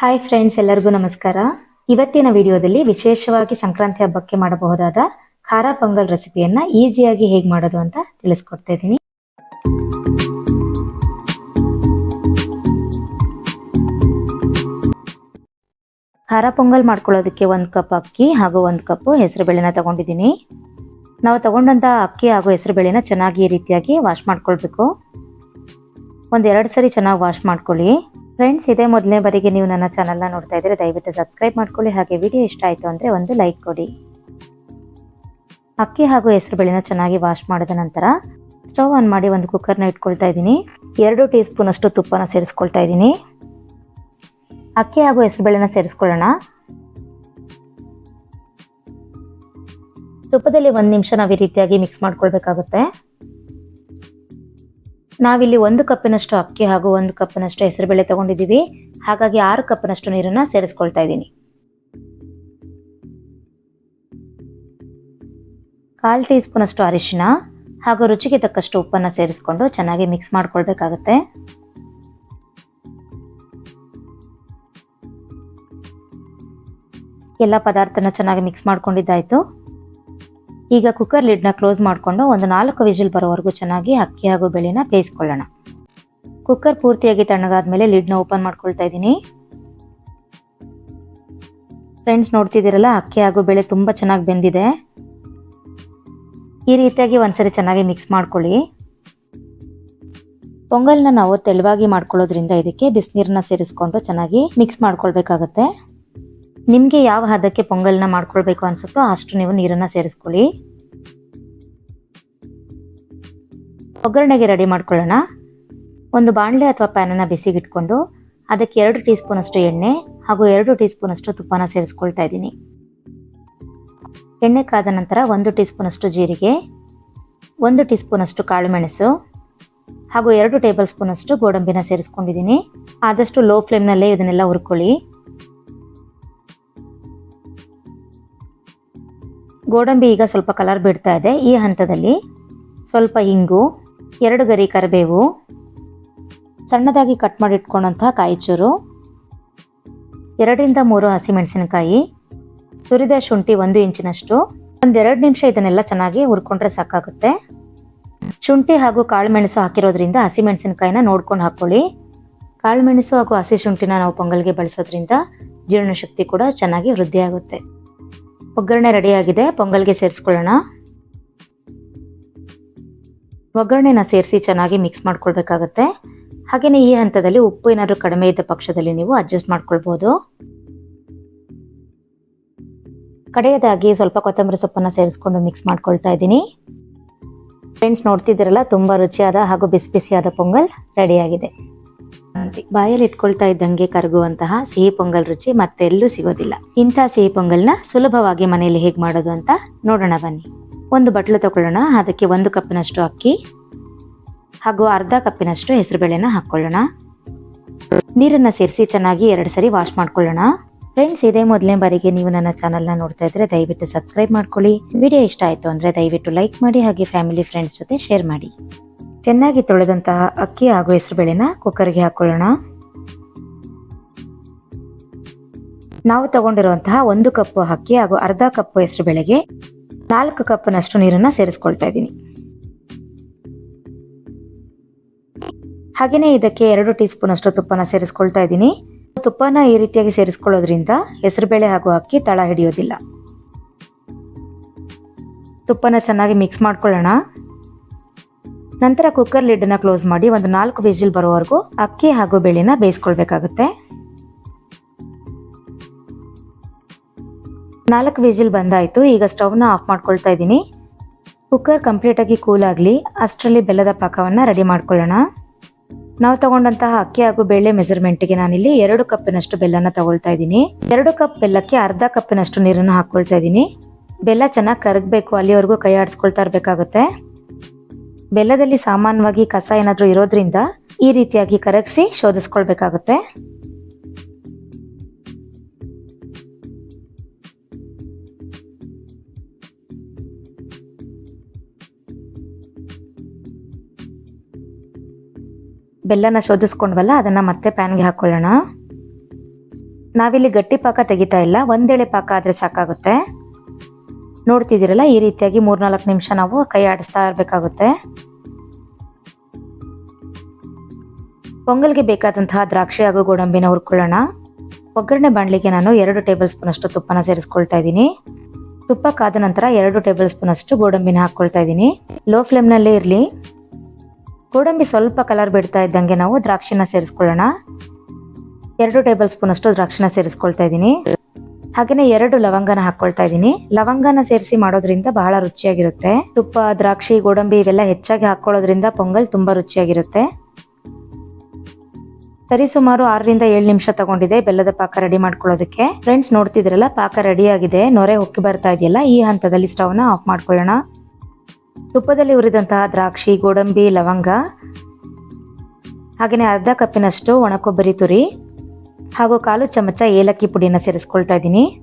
Hi friends ಎಲ್ಲರಿಗೂ ನಮಸ್ಕಾರ. ಇವತ್ತಿನ ವಿಡಿಯೋದಲ್ಲಿ ವಿಶೇಷವಾಗಿ ಸಂಕ್ರಾಂತಿ ಹಬ್ಬಕ್ಕೆ ಮಾಡಬಹುದಾದ ಖಾರ ಪೊಂಗಲ್ ರೆಸಿಪಿಯನ್ನು ಈಸಿಯಾಗಿ ಹೇಗೆ ಮಾಡೋದು ಅಂತ ತಿಳಿಸ್ಕೊಡ್ತಾ ಇದ್ದೀನಿ. ಖಾರ ಪೊಂಗಲ್ ಮಾಡ್ಕೊಳ್ಳೋದಕ್ಕೆ ಒಂದು ಕಪ್ ಅಕ್ಕಿ ಹಾಗೂ ಒಂದು ಕಪ್ ಹೆಸರುಬೇಳೆನ ತಗೊಂಡಿದ್ದೀನಿ. ನಾವು ತಗೊಂಡಂಥ ಅಕ್ಕಿ ಹಾಗೂ ಹೆಸರುಬೇಳೆನ ಚೆನ್ನಾಗಿ ಈ ರೀತಿಯಾಗಿ ವಾಶ್ ಮಾಡ್ಕೊಳ್ಬೇಕು. ಒಂದೆರಡು ಸರಿ ಚೆನ್ನಾಗಿ ವಾಶ್ ಮಾಡ್ಕೊಳ್ಳಿ. ಫ್ರೆಂಡ್ಸ್ ಇದೇ ಮೊದಲನೇ ಬಾರಿಗೆ ನೀವು ನನ್ನ ಚಾನಲ್ನ ನೋಡ್ತಾ ಇದ್ದರೆ, ದಯವಿಟ್ಟು ಸಬ್ಸ್ಕ್ರೈಬ್ ಮಾಡ್ಕೊಳ್ಳಿ. ಹಾಗೆ ವಿಡಿಯೋ ಇಷ್ಟ ಆಯಿತು ಅಂದರೆ ಒಂದು ಲೈಕ್ ಕೊಡಿ. ಅಕ್ಕಿ ಹಾಗೂ ಹೆಸರುಬೇಳೆನ ಚೆನ್ನಾಗಿ ವಾಶ್ ಮಾಡಿದ ನಂತರ ಸ್ಟವ್ ಆನ್ ಮಾಡಿ ಒಂದು ಕುಕ್ಕರ್ನ ಇಟ್ಕೊಳ್ತಾ ಇದ್ದೀನಿ. ಎರಡು ಟೀ ಸ್ಪೂನಷ್ಟು ತುಪ್ಪನ ಸೇರಿಸ್ಕೊಳ್ತಾ ಇದ್ದೀನಿ. ಅಕ್ಕಿ ಹಾಗೂ ಹೆಸರುಬೇಳೆನ ಸೇರಿಸ್ಕೊಳ್ಳೋಣ. ತುಪ್ಪದಲ್ಲಿ ಒಂದು ನಿಮಿಷ ನಾವು ಈ ರೀತಿಯಾಗಿ ಮಿಕ್ಸ್ ಮಾಡ್ಕೊಳ್ಬೇಕಾಗುತ್ತೆ. ನಾವಿಲ್ಲಿ ಒಂದು ಕಪ್ಪಿನಷ್ಟು ಅಕ್ಕಿ ಹಾಗೂ ಒಂದು ಕಪ್ಪಿನಷ್ಟು ಹೆಸರುಬೇಳೆ ತಗೊಂಡಿದ್ದೀವಿ. ಹಾಗಾಗಿ ಆರು ಕಪ್ಪಿನಷ್ಟು ನೀರನ್ನು ಸೇರಿಸ್ಕೊಳ್ತಾ ಇದ್ದೀನಿ. ಕಾಲು ಟೀ ಸ್ಪೂನಷ್ಟು ಅರಿಶಿನ ಹಾಗೂ ರುಚಿಗೆ ತಕ್ಕಷ್ಟು ಉಪ್ಪನ್ನು ಸೇರಿಸ್ಕೊಂಡು ಚೆನ್ನಾಗಿ ಮಿಕ್ಸ್ ಮಾಡ್ಕೊಳ್ಬೇಕಾಗತ್ತೆ. ಎಲ್ಲ ಪದಾರ್ಥನ ಚೆನ್ನಾಗಿ ಮಿಕ್ಸ್ ಮಾಡ್ಕೊಂಡಿದ್ದಾಯಿತು. ಈಗ ಕುಕ್ಕರ್ ಲಿಡ್ನ ಕ್ಲೋಸ್ ಮಾಡಿಕೊಂಡು ಒಂದು ನಾಲ್ಕು ವಿಜಿಲ್ ಬರೋವರೆಗೂ ಚೆನ್ನಾಗಿ ಅಕ್ಕಿ ಹಾಗೂ ಬೆಳೆನ ಬೇಯಿಸ್ಕೊಳ್ಳೋಣ. ಕುಕ್ಕರ್ ಪೂರ್ತಿಯಾಗಿ ತಣ್ಣಗಾದ ಮೇಲೆ ಲಿಡ್ನ ಓಪನ್ ಮಾಡ್ಕೊಳ್ತಾ ಇದ್ದೀನಿ. ಫ್ರೆಂಡ್ಸ್ ನೋಡ್ತಿದ್ದೀರಲ್ಲ, ಅಕ್ಕಿ ಹಾಗೂ ಬೆಳೆ ತುಂಬ ಚೆನ್ನಾಗಿ ಬೆಂದಿದೆ. ಈ ರೀತಿಯಾಗಿ ಒಂದ್ಸರಿ ಚೆನ್ನಾಗಿ ಮಿಕ್ಸ್ ಮಾಡ್ಕೊಳ್ಳಿ. ಪೊಂಗಲ್ನ ನಾವು ತೆಳುವಾಗಿ ಮಾಡ್ಕೊಳ್ಳೋದ್ರಿಂದ ಇದಕ್ಕೆ ಬಿಸಿನೀರನ್ನ ಸೇರಿಸ್ಕೊಂಡು ಚೆನ್ನಾಗಿ ಮಿಕ್ಸ್ ಮಾಡ್ಕೊಳ್ಬೇಕಾಗತ್ತೆ. ನಿಮಗೆ ಯಾವ ಹದಕ್ಕೆ ಪೊಂಗಲ್ನ ಮಾಡ್ಕೊಳ್ಬೇಕು ಅನ್ಸುತ್ತೋ ಅಷ್ಟು ನೀವು ನೀರನ್ನು ಸೇರಿಸ್ಕೊಳ್ಳಿ. ಒಗ್ಗರಣೆಗೆ ರೆಡಿ ಮಾಡ್ಕೊಳ್ಳೋಣ. ಒಂದು ಬಾಣಲೆ ಅಥವಾ ಪ್ಯಾನನ್ನು ಬಿಸಿಗಿಟ್ಕೊಂಡು ಅದಕ್ಕೆ ಎರಡು ಟೀ ಸ್ಪೂನಷ್ಟು ಎಣ್ಣೆ ಹಾಗೂ ಎರಡು ಟೀ ಸ್ಪೂನಷ್ಟು ತುಪ್ಪನ ಸೇರಿಸ್ಕೊಳ್ತಾ ಇದ್ದೀನಿ. ಎಣ್ಣೆ ಕಾದ ನಂತರ ಒಂದು ಟೀ ಸ್ಪೂನಷ್ಟು ಜೀರಿಗೆ, ಒಂದು ಟೀ ಸ್ಪೂನಷ್ಟು ಕಾಳುಮೆಣಸು ಹಾಗೂ ಎರಡು ಟೇಬಲ್ ಸ್ಪೂನಷ್ಟು ಗೋಡಂಬಿನ ಸೇರಿಸ್ಕೊಂಡಿದ್ದೀನಿ. ಆದಷ್ಟು ಲೋ ಫ್ಲೇಮ್ನಲ್ಲೇ ಇದನ್ನೆಲ್ಲ ಹುರ್ಕೊಳ್ಳಿ. ಗೋಡಂಬಿ ಈಗ ಸ್ವಲ್ಪ ಕಲರ್ ಬಿಡ್ತಾ ಇದೆ. ಈ ಹಂತದಲ್ಲಿ ಸ್ವಲ್ಪ ಇಂಗು, ಎರಡು ಗರಿ ಕರಿಬೇವು, ಸಣ್ಣದಾಗಿ ಕಟ್ ಮಾಡಿ ಇಟ್ಕೊಂಡಂಥ ಕಾಯಿಚೂರು, ಎರಡರಿಂದ ಮೂರು ಹಸಿಮೆಣಸಿನಕಾಯಿ, ತುರಿದ ಶುಂಠಿ ಒಂದು ಇಂಚಿನಷ್ಟು, ಒಂದೆರಡು ನಿಮಿಷ ಇದನ್ನೆಲ್ಲ ಚೆನ್ನಾಗಿ ಹುರ್ಕೊಂಡ್ರೆ ಸಾಕಾಗುತ್ತೆ. ಶುಂಠಿ ಹಾಗೂ ಕಾಳುಮೆಣಸು ಹಾಕಿರೋದ್ರಿಂದ ಹಸಿಮೆಣಸಿನಕಾಯಿನ ನೋಡ್ಕೊಂಡು ಹಾಕ್ಕೊಳ್ಳಿ ಕಾಳುಮೆಣಸು ಹಾಗೂ ಹಸಿ ಶುಂಠಿನ ನಾವು ಪೊಂಗಲ್ಗೆ ಬಳಸೋದ್ರಿಂದ ಜೀರ್ಣಶಕ್ತಿ ಕೂಡ ಚೆನ್ನಾಗಿ ವೃದ್ಧಿ ಆಗುತ್ತೆ ಒಗ್ಗರಣೆ ರೆಡಿಯಾಗಿದೆ ಪೊಂಗಲ್ಗೆ ಸೇರಿಸ್ಕೊಳ್ಳೋಣ. ಒಗ್ಗರಣೆನ ಸೇರಿಸಿ ಚೆನ್ನಾಗಿ ಮಿಕ್ಸ್ ಮಾಡ್ಕೊಳ್ಬೇಕಾಗತ್ತೆ. ಹಾಗೆಯೇ ಈ ಹಂತದಲ್ಲಿ ಉಪ್ಪು ಏನಾದರೂ ಕಡಿಮೆ ಇದ್ದ ಪಕ್ಷದಲ್ಲಿ ನೀವು ಅಡ್ಜಸ್ಟ್ ಮಾಡ್ಕೊಳ್ಬೋದು. ಕಡೆಯದಾಗಿ ಸ್ವಲ್ಪ ಕೊತ್ತಂಬರಿ ಸೊಪ್ಪನ್ನು ಸೇರಿಸ್ಕೊಂಡು ಮಿಕ್ಸ್ ಮಾಡ್ಕೊಳ್ತಾ ಇದ್ದೀನಿ. ಫ್ರೆಂಡ್ಸ್ ನೋಡ್ತಿದ್ದೀರಲ್ಲ, ತುಂಬ ರುಚಿಯಾದ ಹಾಗೂ ಬಿಸಿ ಬಿಸಿಯಾದ ಪೊಂಗಲ್ ರೆಡಿಯಾಗಿದೆ ಬಾಯಲ್ಲಿ ಇಟ್ಕೊಳ್ತಾ ಇದ್ದಂಗೆ ಕರಗುವಂತಹ ಸಿಹಿ ಪೊಂಗಲ್ ರುಚಿ ಮತ್ತೆಲ್ಲೂ ಸಿಗೋದಿಲ್ಲ. ಇಂಥ ಸಿಹಿ ಪೊಂಗಲ್ನ ಸುಲಭವಾಗಿ ಮನೆಯಲ್ಲಿ ಹೇಗೆ ಮಾಡೋದು ಅಂತ ನೋಡೋಣ ಬನ್ನಿ. ಒಂದು ಬಟ್ಲು ತಗೊಳ್ಳೋಣ, ಅದಕ್ಕೆ ಒಂದು ಕಪ್ಪಿನಷ್ಟು ಅಕ್ಕಿ ಹಾಗೂ ಅರ್ಧ ಕಪ್ಪಿನಷ್ಟು ಹೆಸರುಬೇಳೆನ ಹಾಕ್ಕೊಳ್ಳೋಣ. ನೀರನ್ನು ಸೇರಿಸಿ ಚೆನ್ನಾಗಿ ಎರಡು ಸರಿ ವಾಶ್ ಮಾಡ್ಕೊಳ್ಳೋಣ. ಫ್ರೆಂಡ್ಸ್, ಇದೇ ಮೊದಲನೇ ಬಾರಿಗೆ ನೀವು ನನ್ನ ಚಾನಲ್ನ ನೋಡ್ತಾ ಇದ್ರೆ ದಯವಿಟ್ಟು ಸಬ್ಸ್ಕ್ರೈಬ್ ಮಾಡ್ಕೊಳ್ಳಿ. ವಿಡಿಯೋ ಇಷ್ಟ ಆಯಿತು ಅಂದರೆ ದಯವಿಟ್ಟು ಲೈಕ್ ಮಾಡಿ ಹಾಗೆ ಫ್ಯಾಮಿಲಿ ಫ್ರೆಂಡ್ಸ್ ಜೊತೆ ಶೇರ್ ಮಾಡಿ. ಚೆನ್ನಾಗಿ ತೊಳೆದಂತಹ ಅಕ್ಕಿ ಹಾಗೂ ಹೆಸರುಬೇಳೆನ ಕುಕ್ಕರ್ಗೆ ಹಾಕೊಳ್ಳೋಣ. ನಾವು ತಗೊಂಡಿರುವಂತಹ ಒಂದು ಕಪ್ ಅಕ್ಕಿ ಹಾಗೂ ಅರ್ಧ ಕಪ್ ಹೆಸರುಬೇಳೆಗೆ ನಾಲ್ಕು ಕಪ್ನಷ್ಟು ನೀರನ್ನ ಸೇರಿಸ್ಕೊಳ್ತಾ ಇದ್ದೀನಿ. ಹಾಗೆಯೇ ಇದಕ್ಕೆ ಎರಡು ಟೀ ಸ್ಪೂನ್ ಅಷ್ಟು ತುಪ್ಪನ ಸೇರಿಸ್ಕೊಳ್ತಾ ಇದ್ದೀನಿ. ತುಪ್ಪನ ಈ ರೀತಿಯಾಗಿ ಸೇರಿಸ್ಕೊಳ್ಳೋದ್ರಿಂದ ಹೆಸರುಬೇಳೆ ಹಾಗೂ ಅಕ್ಕಿ ತಳ ಹಿಡಿಯೋದಿಲ್ಲ. ತುಪ್ಪನ ಚೆನ್ನಾಗಿ ಮಿಕ್ಸ್ ಮಾಡ್ಕೊಳ್ಳೋಣ. ನಂತರ ಕುಕ್ಕರ್ ಲಿಡ್ನ ಕ್ಲೋಸ್ ಮಾಡಿ ಒಂದು ನಾಲ್ಕು ವಿಜಿಲ್ ಬರೋವರೆಗೂ ಅಕ್ಕಿ ಹಾಗೂ ಬೇಳೆನ ಬೇಯಿಸ್ಕೊಳ್ಬೇಕಾಗುತ್ತೆ. ನಾಲ್ಕು ವಿಜಿಲ್ ಬಂದಾಯಿತು, ಈಗ ಸ್ಟವ್ನ ಆಫ್ ಮಾಡ್ಕೊಳ್ತಾ ಇದ್ದೀನಿ. ಕುಕ್ಕರ್ ಕಂಪ್ಲೀಟಾಗಿ ಕೂಲ್ ಆಗಲಿ, ಅಷ್ಟರಲ್ಲಿ ಬೆಲ್ಲದ ಪಾಕವನ್ನು ರೆಡಿ ಮಾಡ್ಕೊಳ್ಳೋಣ. ನಾವು ತಗೊಂಡಂತಹ ಅಕ್ಕಿ ಹಾಗೂ ಬೇಳೆ ಮೆಜರ್ಮೆಂಟ್ಗೆ ನಾನಿಲ್ಲಿ ಎರಡು ಕಪ್ಪಿನಷ್ಟು ಬೆಲ್ಲನ ತಗೊಳ್ತಾ ಇದ್ದೀನಿ. ಎರಡು ಕಪ್ ಬೆಲ್ಲಕ್ಕೆ ಅರ್ಧ ಕಪ್ಪಿನಷ್ಟು ನೀರನ್ನು ಹಾಕ್ಕೊಳ್ತಾ ಇದ್ದೀನಿ. ಬೆಲ್ಲ ಚೆನ್ನಾಗಿ ಕರಗಬೇಕು, ಅಲ್ಲಿವರೆಗೂ ಕೈ ಆಡಿಸ್ಕೊಳ್ತಾ ಇರಬೇಕಾಗುತ್ತೆ. ಬೆಲ್ಲದಲ್ಲಿ ಸಾಮಾನ್ಯವಾಗಿ ಕಸ ಏನಾದರೂ ಇರೋದ್ರಿಂದ ಈ ರೀತಿಯಾಗಿ ಕರಗಿಸಿ ಶೋಧಿಸ್ಕೊಳ್ಬೇಕಾಗುತ್ತೆ. ಬೆಲ್ಲನ ಶೋಧಿಸ್ಕೊಂಡ್ವಲ್ಲ, ಅದನ್ನು ಮತ್ತೆ ಪ್ಯಾನ್ಗೆ ಹಾಕ್ಕೊಳ್ಳೋಣ ನಾವಿಲ್ಲಿ ಗಟ್ಟಿ ಪಾಕ ತೆಗಿತಾ ಇಲ್ಲ, ಒಂದೇಳೆ ಪಾಕ ಆದರೆ ಸಾಕಾಗುತ್ತೆ. ನೋಡ್ತಿದ್ದೀರಲ್ಲ, ಈ ರೀತಿಯಾಗಿ ಮೂರ್ನಾಲ್ಕು ನಿಮಿಷ ನಾವು ಕೈ ಆಡಿಸ್ತಾ ಇರಬೇಕಾಗುತ್ತೆ. ಪೊಂಗಲ್ಗೆ ಬೇಕಾದಂತಹ ದ್ರಾಕ್ಷಿ ಹಾಗೂ ಗೋಡಂಬಿನ ಹುರ್ಕೊಳ್ಳೋಣ. ಒಗ್ಗರಣೆ ಬಾಣಲಿಗೆ ನಾನು ಎರಡು ಟೇಬಲ್ ಸ್ಪೂನ್ ಅಷ್ಟು ತುಪ್ಪನ ಸೇರಿಸ್ಕೊಳ್ತಾ ಇದ್ದೀನಿ. ತುಪ್ಪ ಕಾದ ನಂತರ ಎರಡು ಟೇಬಲ್ ಸ್ಪೂನ್ ಅಷ್ಟು ಗೋಡಂಬಿನ ಹಾಕ್ಕೊಳ್ತಾ ಇದ್ದೀನಿ. ಲೋ ಫ್ಲೇಮ್ನಲ್ಲೇ ಇರಲಿ. ಗೋಡಂಬಿ ಸ್ವಲ್ಪ ಕಲರ್ ಬಿಡ್ತಾ ಇದ್ದಂಗೆ ನಾವು ದ್ರಾಕ್ಷಿನ ಸೇರಿಸ್ಕೊಳ್ಳೋಣ. ಎರಡು ಟೇಬಲ್ ಸ್ಪೂನ್ ಅಷ್ಟು ದ್ರಾಕ್ಷಿನ ಸೇರಿಸ್ಕೊಳ್ತಾ ಇದ್ದೀನಿ. ಹಾಗೆಯೇ ಎರಡು ಲವಂಗನ ಹಾಕೊಳ್ತಾ ಇದ್ದೀನಿ. ಲವಂಗನ ಸೇರಿಸಿ ಮಾಡೋದ್ರಿಂದ ಬಹಳ ರುಚಿಯಾಗಿರುತ್ತೆ. ತುಪ್ಪ, ದ್ರಾಕ್ಷಿ, ಗೋಡಂಬಿ ಇವೆಲ್ಲ ಹೆಚ್ಚಾಗಿ ಹಾಕೊಳ್ಳೋದ್ರಿಂದ ಪೊಂಗಲ್ ತುಂಬಾ ರುಚಿಯಾಗಿರುತ್ತೆ. ಸರಿ, ಸುಮಾರು ಆರರಿಂದ ಏಳು ನಿಮಿಷ ತಗೊಂಡಿದೆ ಬೆಲ್ಲದ ಪಾಕ ರೆಡಿ ಮಾಡ್ಕೊಳ್ಳೋದಕ್ಕೆ. ಫ್ರೆಂಡ್ಸ್ ನೋಡ್ತಿದ್ರಲ್ಲ ಪಾಕ ರೆಡಿ ಆಗಿದೆ. ನೊರೆ ಹೊಕ್ಕಿ ಬರ್ತಾ ಇದೆಯಲ್ಲ, ಈ ಹಂತದಲ್ಲಿ ಸ್ಟವ್ನ ಆಫ್ ಮಾಡ್ಕೊಳ್ಳೋಣ. ತುಪ್ಪದಲ್ಲಿ ಉರಿದಂತಹ ದ್ರಾಕ್ಷಿ, ಗೋಡಂಬಿ, ಲವಂಗ ಹಾಗೆಯೇ ಅರ್ಧ ಕಪ್ಪಿನಷ್ಟು ಒಣಕೊಬ್ಬರಿ ತುರಿ ಹಾಗೂ ಕಾಲು ಚಮಚ ಏಲಕ್ಕಿ ಪುಡಿನ ಸೇರಿಸ್ಕೊಳ್ತಾ ಇದ್ದೀನಿ.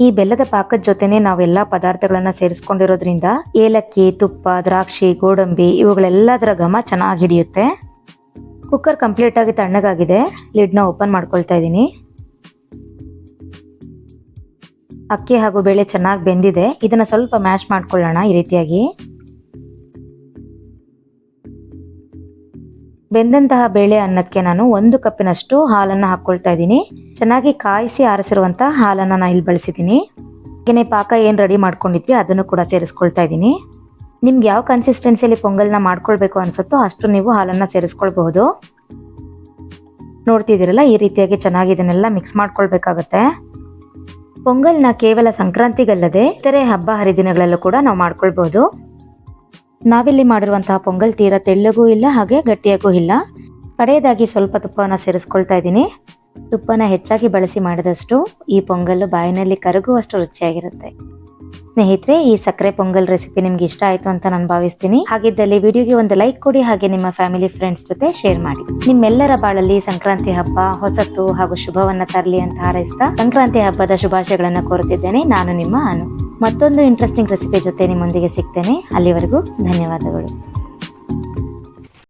ಈ ಬೆಲ್ಲದ ಪಾಕದ ಜೊತೆನೆ ನಾವೆಲ್ಲ ಪದಾರ್ಥಗಳನ್ನ ಸೇರಿಸ್ಕೊಂಡಿರೋದ್ರಿಂದ ಏಲಕ್ಕಿ, ತುಪ್ಪ, ದ್ರಾಕ್ಷಿ, ಗೋಡಂಬಿ ಇವುಗಳೆಲ್ಲದರ ಘಮ ಚೆನ್ನಾಗಿ ಹಿಡಿಯುತ್ತೆ. ಕುಕ್ಕರ್ ಕಂಪ್ಲೀಟ್ ಆಗಿ ತಣ್ಣಗಾಗಿದೆ. ಲಿಡ್ನ ಓಪನ್ ಮಾಡ್ಕೊಳ್ತಾ ಇದ್ದೀನಿ. ಅಕ್ಕಿ ಹಾಗೂ ಬೇಳೆ ಚೆನ್ನಾಗಿ ಬೆಂದಿದೆ. ಇದನ್ನ ಸ್ವಲ್ಪ ಮ್ಯಾಶ್ ಮಾಡ್ಕೊಳ್ಳೋಣ ಈ ರೀತಿಯಾಗಿ. ಬೆಂದಂತಹ ಬೇಳೆ ಅನ್ನಕ್ಕೆ ನಾನು ಒಂದು ಕಪ್ಪಿನಷ್ಟು ಹಾಲನ್ನು ಹಾಕ್ಕೊಳ್ತಾ ಇದ್ದೀನಿ. ಚೆನ್ನಾಗಿ ಕಾಯಿಸಿ ಆರಿಸಿರುವಂತಹ ಹಾಲನ್ನು ನಾನು ಇಲ್ಲಿ ಬಳಸಿದ್ದೀನಿ. ಹಾಗೆಯೇ ಪಾಕ ಏನು ರೆಡಿ ಮಾಡ್ಕೊಂಡಿದ್ವಿ ಅದನ್ನು ಕೂಡ ಸೇರಿಸ್ಕೊಳ್ತಾ ಇದ್ದೀನಿ. ನಿಮ್ಗೆ ಯಾವ ಕನ್ಸಿಸ್ಟೆನ್ಸಿಯಲ್ಲಿ ಪೊಂಗಲ್ನ ಮಾಡ್ಕೊಳ್ಬೇಕು ಅನಿಸುತ್ತೋ ಅಷ್ಟು ನೀವು ಹಾಲನ್ನು ಸೇರಿಸ್ಕೊಳ್ಬಹುದು. ನೋಡ್ತಿದ್ದೀರಲ್ಲ, ಈ ರೀತಿಯಾಗಿ ಚೆನ್ನಾಗಿ ಇದನ್ನೆಲ್ಲ ಮಿಕ್ಸ್ ಮಾಡ್ಕೊಳ್ಬೇಕಾಗತ್ತೆ. ಪೊಂಗಲ್ನ ಕೇವಲ ಸಂಕ್ರಾಂತಿಗಲ್ಲದೆ ಇತರೆ ಹಬ್ಬ ಹರಿದಿನಗಳಲ್ಲೂ ಕೂಡ ನಾವು ಮಾಡ್ಕೊಳ್ಬಹುದು. ನಾವಿಲ್ಲಿ ಮಾಡಿರುವಂತಹ ಪೊಂಗಲ್ ತೀರಾ ತೆಳ್ಳಗೂ ಇಲ್ಲ, ಹಾಗೆ ಗಟ್ಟಿಯಾಗೂ ಇಲ್ಲ. ಕಡೆಯದಾಗಿ ಸ್ವಲ್ಪ ತುಪ್ಪವನ್ನು ಸೇರಿಸ್ಕೊಳ್ತಾ ಇದ್ದೀನಿ. ತುಪ್ಪನ ಹೆಚ್ಚಾಗಿ ಬಳಸಿ ಮಾಡಿದಷ್ಟು ಈ ಪೊಂಗಲ್ಲು ಬಾಯಿನಲ್ಲಿ ಕರಗುವಷ್ಟು ರುಚಿಯಾಗಿರುತ್ತೆ. ಸ್ನೇಹಿತರೆ, ಈ ಸಕ್ಕರೆ ಪೊಂಗಲ್ ರೆಸಿಪಿ ನಿಮ್ಗೆ ಇಷ್ಟ ಆಯಿತು ಅಂತ ನಾನು ಭಾವಿಸ್ತೀನಿ. ಹಾಗಿದ್ದಲ್ಲಿ ವಿಡಿಯೋಗೆ ಒಂದು ಲೈಕ್ ಕೊಡಿ, ಹಾಗೆ ನಿಮ್ಮ ಫ್ಯಾಮಿಲಿ ಫ್ರೆಂಡ್ಸ್ ಜೊತೆ ಶೇರ್ ಮಾಡಿ. ನಿಮ್ಮೆಲ್ಲರ ಬಾಳಲ್ಲಿ ಸಂಕ್ರಾಂತಿ ಹಬ್ಬ ಹೊಸತು ಹಾಗೂ ಶುಭವನ್ನ ತರಲಿ ಅಂತ ಹಾರೈಸ್ತಾ ಸಂಕ್ರಾಂತಿ ಹಬ್ಬದ ಶುಭಾಶಯಗಳನ್ನು ಕೋರುತ್ತಿದ್ದೇನೆ. ನಾನು ನಿಮ್ಮ ಅನು. ಮತ್ತೊಂದು ಇಂಟ್ರೆಸ್ಟಿಂಗ್ ರೆಸಿಪಿ ಜೊತೆ ನಿಮ್ಮೊಂದಿಗೆ ಸಿಗ್ತೇನೆ. ಅಲ್ಲಿವರೆಗೂ ಧನ್ಯವಾದಗಳು.